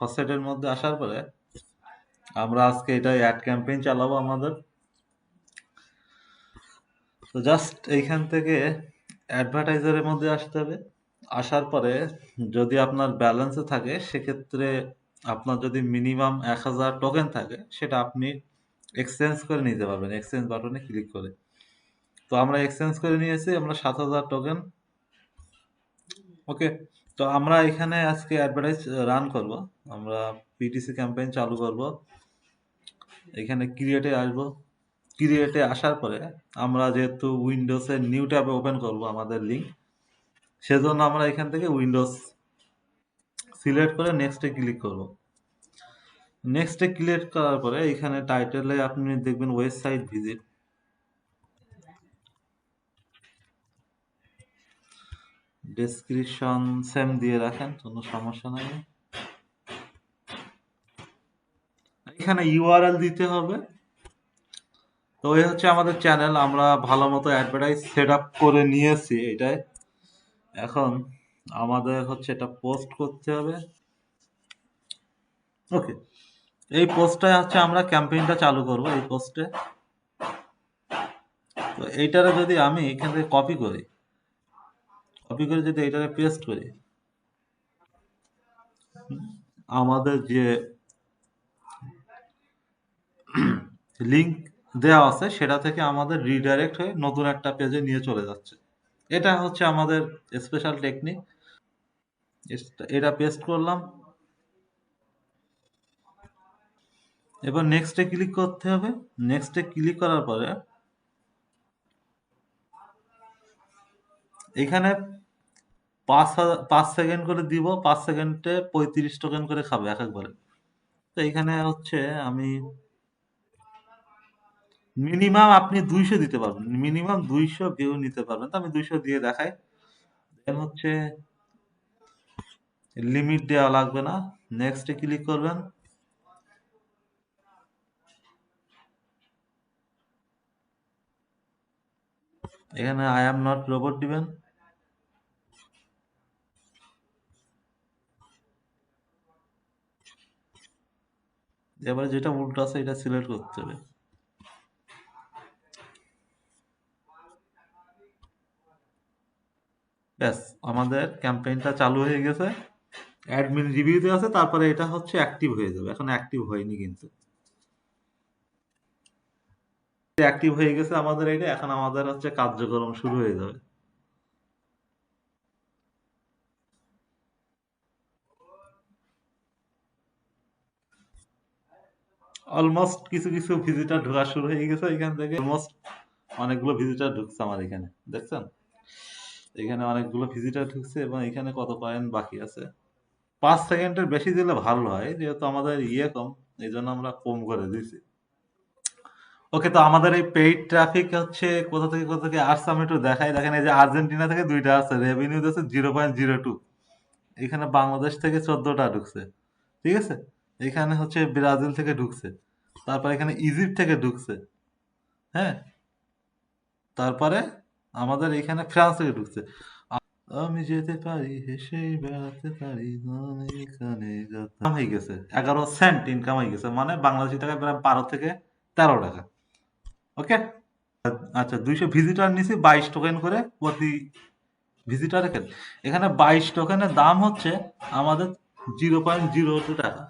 First সাইটের মধ্যে আসার পরে আমরা আজকে এটা অ্যাড ক্যাম্পেইন চালাবো আমাদের। তো জাস্ট এইখান থেকে অ্যাডভার্টাইজারের মধ্যে আসতে হবে। আসার পরে যদি আপনার ব্যালেন্সে থাকে, সেক্ষেত্রে আপনার যদি মিনিমাম এক হাজার টোকেন থাকে, সেটা আপনি এক্সচেঞ্জ করে নিতে পারবেন। এক্সচেঞ্জ বাটনে ক্লিক করে। তো আমরা এক্সচেঞ্জ করে নিয়েছি, আমরা সাত হাজার টোকেন ওকে তো আমরা এখানে আজকে অ্যাডভার্টাইজ রান করব। আমরা পিটিসি ক্যাম্পেইন চালু করব। এখানে ক্রিয়েটে আসব। ক্রিয়েটে আসার পরে আমরা যেহেতু উইন্ডোজে নিউ ট্যাবে ওপেন করব আমাদের লিঙ্ক সেজন্য আমরা এখান থেকে উইন্ডোজ সিলেক্ট করে নেক্সটে ক্লিক করব। নেক্সটে ক্লিক করার পরে এখানে টাইটেলে আপনি দেখবেন ওয়েবসাইট ভিজিট ডেসক্রিপশন সেম দিয়ে রাখেন, কোনো সমস্যা নাই। এখানে ইউআরএল দিতে হবে। তো এই হচ্ছে আমাদের চ্যানেল আমরা ভালো মতো অ্যাডভার্টাইজ সেট আপ করে নিয়েছি এটাই। এখন আমাদের হচ্ছে এটা পোস্ট করতে হবে। ওকে এই পোস্টটায় হচ্ছে আমরা ক্যাম্পেইনটা চালু করব এই পোস্টে তো এইটারে যদি আমি এখান থেকে কপি করি কপি করে যদি এটারে পেস্ট করি, আমাদের যে লিংক দেওয়া আছে, সেটা থেকে আমাদের রিডাইরেক্ট হয়ে নতুন একটা পেজে নিয়ে চলে যাচ্ছে। এটা হচ্ছে আমাদের স্পেশাল টেকনিক এটা পেস্ট করলাম। এবার নেক্সটে ক্লিক করতে হবে। নেক্সটে ক্লিক করার পরে, এখানে পাঁচ হাজার, পাঁচ সেকেন্ড করে দিব, পাঁচ সেকেন্ডে পঁয়ত্রিশ টোকেন করে খাবে, এক একবারে তো এখানে হচ্ছে আমি মিনিমাম আপনি দুইশো দিতে পারবেন। মিনিমাম দুইশো ভিউ নিতে পারবেন। তো আমি দুইশো দিয়ে দেখাই। দেন হচ্ছে লিমিট দেওয়া লাগবে না। নেক্সটে ক্লিক করবেন। এখানে আই এম নট রোবট দিবেন। এবারে যেটা উল্টো আছে, এটা সিলেক্ট করতে হবে। ব্যাস, আমাদের ক্যাম্পেইনটা চালু হয়ে গেছে। অ্যাডমিন রিভিউতে আছে, তারপরে এটা হচ্ছে অ্যাক্টিভ হয়ে যাবে। এখন অ্যাক্টিভ হয়নি কিন্তু। অ্যাক্টিভ হয়ে গেছে আমাদের এটা, এখন আমাদের হচ্ছে কার্যক্রম শুরু হয়ে যাবে। অলমোস্ট কিছু কিছু ভিজিটার ঢোকা শুরু হয়ে গেছে এখান থেকে। অলমোস্ট অনেকগুলো ভিজিটার ঢুকছে আমার এখানে, দেখছেন? এখানে অনেকগুলো ভিজিটার ঢুকছে এবং এখানে কত পয়েন্ট বাকি আছে? পাঁচ সেকেন্ডের বেশি দিলে ভালো হয়, যেহেতু আমাদের ইয়ে কম এই জন্য আমরা কম করে দিয়েছি। ওকে, তো আমাদের এই পেইড ট্রাফিক হচ্ছে কোথা থেকে কোথা থেকে? আসছে আমি একটু দেখাই। দেখেন এই যে আর্জেন্টিনা থেকে দুইটা আছে রেভিনিউ দিচ্ছে জিরো পয়েন্ট জিরো টু এখানে বাংলাদেশ থেকে চোদ্দটা ঢুকছে, ঠিক আছে? এখানে হচ্ছে ব্রাজিল থেকে ঢুকছে। তারপর এখানে ইজিপ্ট থেকে ঢুকছে। হ্যাঁ? তারপরে আমাদের এখানে ফ্রান্স থেকে ঢুকছে। আমি যেতে পারি হেসেই বেড়াতে পারি গেছে। এগারো সেন্ট ইনকাম হয়ে গেছে। মানে বাংলাদেশি টাকা প্রায় বারো থেকে তেরো টাকা। ওকে? আচ্ছা দুইশো ভিজিটার নিছি, বাইশ টোকেন করে। প্রতি ভিজিটার এখানে? বাইশ টোকেনের দাম হচ্ছে আমাদের জিরো পয়েন্ট জিরো টু টাকা।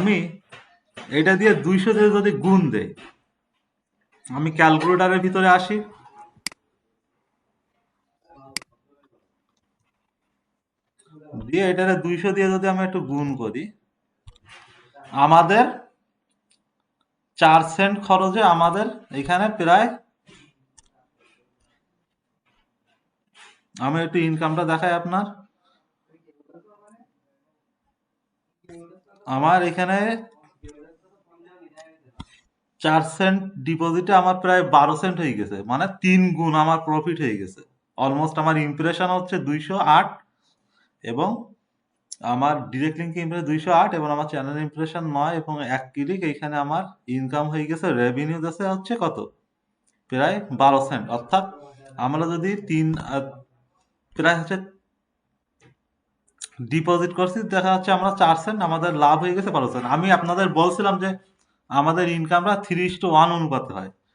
আমি এটা দিয়ে দুইশো দিয়ে যদি গুণ দেই, আমি ক্যালকুলেটারের ভিতরে আসি। দিয়ে এটারে দুইশো দিয়ে যদি আমি একটু গুণ করি, আমাদের চার সেন্ট খরচে আমাদের এখানে প্রায় আমি একটু ইনকামটা দেখাই আপনার। আমার এখানে চার সেন্ট ডিপোজিটে আমার প্রায় বারো সেন্ট হয়ে গেছে। মানে তিন গুণ আমার প্রফিট হয়ে গেছে। অলমোস্ট আমার ইমপ্রেশন হচ্ছে দুইশো আট এবং আমার ডিরেক্ট লিঙ্ক ইমপ্রেস দুইশো আট এবং আমার চ্যানেল ইমপ্রেশন নয় এবং এক ক্লিক এখানে আমার ইনকাম হয়ে গেছে। রেভিনিউ দেশে হচ্ছে কত? প্রায় বারো সেন্ট অর্থাৎ আমরা যদি তিন প্রায় হচ্ছে ডিপোজিট করছি, দেখা যাচ্ছে আমরা চার সেন্ট আমাদের লাভ হয়ে গেছে বারো সেন্ট আমি আপনাদের বলছিলাম যে আমাদের ইনকামটা থ্রি ইস টু ওয়ান অনুপাতে হয়।